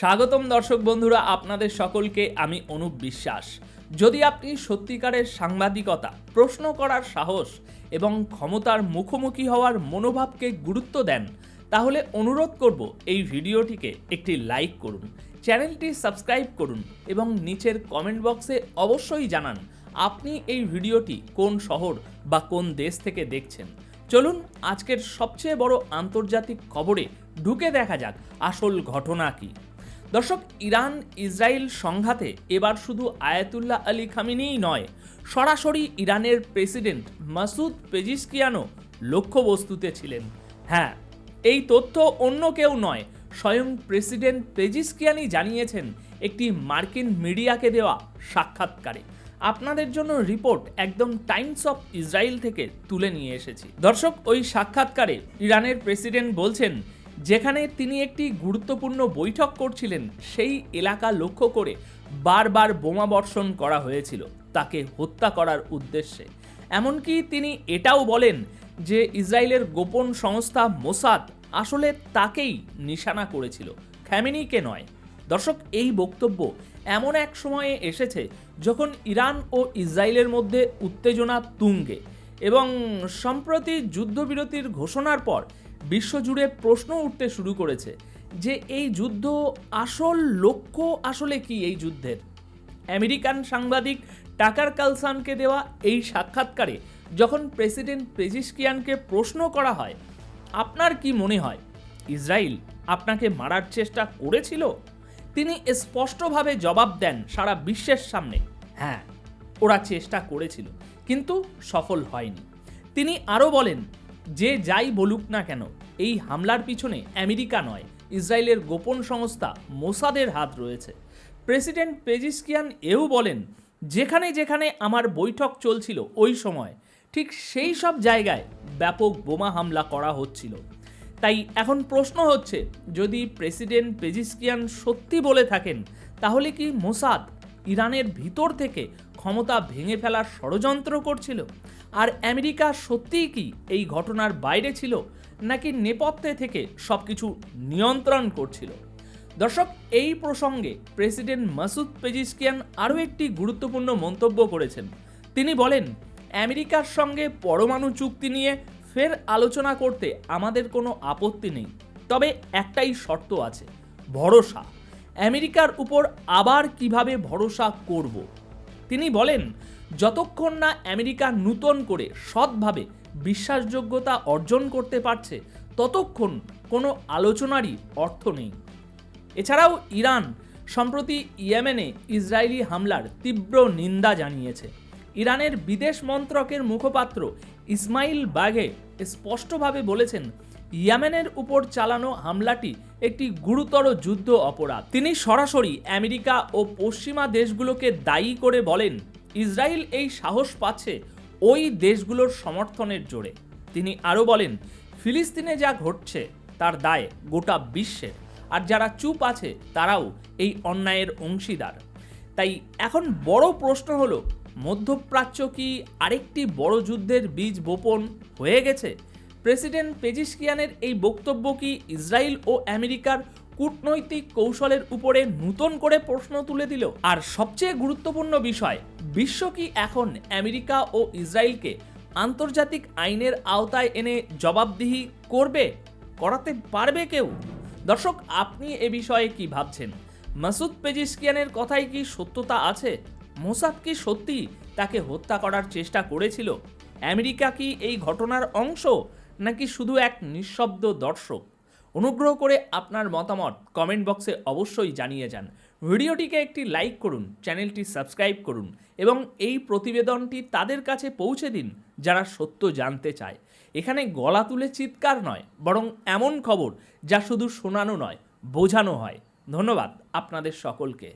স্বাগতম দর্শক বন্ধুরা, আপনাদের সকলকে আমি অনুপ বিশ্বাস। যদি আপনি সত্যিকারের সাংবাদিকতা, প্রশ্ন করার সাহস এবং ক্ষমতার মুখোমুখি হওয়ার মনোভাবকে গুরুত্ব দেন, তাহলে অনুরোধ করব এই ভিডিওটিকে একটি লাইক করুন, চ্যানেলটি সাবস্ক্রাইব করুন এবং নিচের কমেন্ট বক্সে অবশ্যই জানান আপনি এই ভিডিওটি কোন শহর বা কোন দেশ থেকে দেখছেন। চলুন, আজকের সবচেয়ে বড় আন্তর্জাতিক খবরে ঢুকে দেখা যাক আসল ঘটনা কি। দর্শক, ইরান ইসরায়েল সংঘাতে এবার শুধু আয়াতুল্লাহ আলী খামিনিই নয়, সরাসরি ইরানের প্রেসিডেন্ট মাসুদ পেজিসকিয়ানো লক্ষ্যবস্তুতে ছিলেন। হ্যাঁ এই তথ্য অন্য কেউ নয়, স্বয়ং প্রেসিডেন্ট পেজিসকিয়ানি জানিয়েছেন, একটি মার্কিন মিডিয়াকে দেওয়া সাক্ষাৎকারে। আপনাদের জন্য রিপোর্ট একদম টাইমস অফ ইসরায়েল থেকে তুলে নিয়ে এসেছি। দর্শক, ওই সাক্ষাৎকারে ইরানের প্রেসিডেন্ট বলছেন যেখানে তিনি একটি গুরুত্বপূর্ণ বৈঠক করছিলেন, সেই এলাকা লক্ষ্য করে বারবার বোমা বর্ষণ করা হয়েছিল, তাকে হত্যা করার উদ্দেশ্যে। এমনকি তিনি এটাও বলেন যে ইসরায়েলের গোপন সংস্থা মোসাদ আসলে তাকেই নিশানা করেছিল, খ্যামিনিকে নয়। দর্শক, এই বক্তব্য এমন এক সময়ে এসেছে যখন ইরান ও ইসরায়েলের মধ্যে উত্তেজনা তুঙ্গে এবং সম্প্রতি যুদ্ধবিরতির ঘোষণার পর বিশ্বজুড়ে প্রশ্ন উঠতে শুরু করেছে যে এই যুদ্ধ আসল লক্ষ্য আসলে কি এই যুদ্ধের? আমেরিকান সাংবাদিক টাকার কালসানকে দেওয়া এই সাক্ষাৎকারে যখন প্রেসিডেন্ট পেজিসকিয়ানকে প্রশ্ন করা হয়, আপনার কি মনে হয়, ইসরায়েল আপনাকে মারার চেষ্টা করেছিল? তিনি স্পষ্টভাবে জবাব দেন সারা বিশ্বের সামনে হ্যাঁ ওরা চেষ্টা করেছিল, কিন্তু সফল হয়নি। তিনি আরও বলেন যে যাই বলুক না কেন, এই হামলার পিছনে আমেরিকা নয়, ইসরায়েলের গোপন সংস্থা মোসাদের হাত রয়েছে। প্রেসিডেন্ট পেজিসকিয়ান এও বলেন, যেখানে যেখানে আমার বৈঠক চলছিল ওই সময়, ঠিক সেই সব জায়গায় ব্যাপক বোমা হামলা করা হচ্ছিল। তাই এখন প্রশ্ন হচ্ছে, যদি প্রেসিডেন্ট পেজিসকিয়ান সত্যি বলে থাকেন, তাহলে কি মোসাদ ইরানের ভিতর থেকে ক্ষমতা ভেঙে ফেলার ষড়যন্ত্র করছিল। আর আমেরিকা সত্যিই কি এই ঘটনার বাইরে ছিল, নাকি নেপথ্যে থেকে সব কিছু নিয়ন্ত্রণ করছিল? দর্শক, এই প্রসঙ্গে প্রেসিডেন্ট মাসুদ পেজিসকিয়ান আরও একটি গুরুত্বপূর্ণ মন্তব্য করেছেন। তিনি বলেন, আমেরিকার সঙ্গে পরমাণু চুক্তি নিয়ে ফের আলোচনা করতে আমাদের কোনো আপত্তি নেই। তবে একটাই শর্ত আছে, ভরসা। আমেরিকার উপর আবার কীভাবে ভরসা করব? তিনি বলেন, যতক্ষণ না আমেরিকা নূতন করে সৎভাবে বিশ্বাসযোগ্যতা অর্জন করতে পারছে, ততক্ষণ কোনো আলোচনারই অর্থ নেই। এছাড়াও ইরান, সম্প্রতি ইয়েমেনে ইসরায়েলি হামলার তীব্র নিন্দা জানিয়েছে। ইরানের বিদেশ মন্ত্রকের মুখপাত্র ইসমাইল বাঘে স্পষ্টভাবে বলেছেন ইয়েমেনের উপর চালানো হামলাটি একটি গুরুতর যুদ্ধ অপরাধ। তিনি সরাসরি আমেরিকা ও পশ্চিমা দেশগুলোকে দায়ী করে বলেন, ইসরায়েল এই সাহস পাচ্ছে ওই দেশগুলোর সমর্থনের জোরে। তিনি আরও বলেন, ফিলিস্তিনে যা ঘটছে তার দায় গোটা বিশ্বের, আর যারা চুপ আছে তারাও এই অন্যায়ের অংশীদার। তাই এখন বড় প্রশ্ন হলো, মধ্যপ্রাচ্য কি আরেকটি বড় যুদ্ধের বীজ বপন হয়ে গেছে? প্রেসিডেন্ট পেজিসকিয়ানের এই বক্তব্য কি ইসরায়েল ও আমেরিকার কূটনৈতিক কৌশলের উপরে নূতন করে প্রশ্ন তুলে দিল? আর সবচেয়ে গুরুত্বপূর্ণ বিষয়, বিশ্ব কি এখন আমেরিকা ও ইসরায়েলকে আন্তর্জাতিক আইনের আওতায় এনে জবাবদিহি করবে, করাতে পারবে কেউ? দর্শক, আপনি এ বিষয়ে কি ভাবছেন? মাসুদ পেজিসকিয়ানের কথায় কি সত্যতা আছে? মোসাদ কি সত্যি তাকে হত্যা করার চেষ্টা করেছিল? আমেরিকা কি এই ঘটনার অংশ? নাকি শুধু এক নিঃশব্দ দর্শক? অনুগ্রহ করে আপনার মতামত কমেন্ট বক্সে অবশ্যই জানিয়ে যান। ভিডিওটিকে একটি লাইক করুন, চ্যানেলটি সাবস্ক্রাইব করুন এবং এই প্রতিবেদনটি তাদের কাছে পৌঁছে দিন যারা সত্য জানতে চায়। এখানে গলা তুলে চিৎকার নয়, বরং এমন খবর যা শুধু শোনানো নয়, বোঝানো হয়। ধন্যবাদ আপনাদের সকলকে।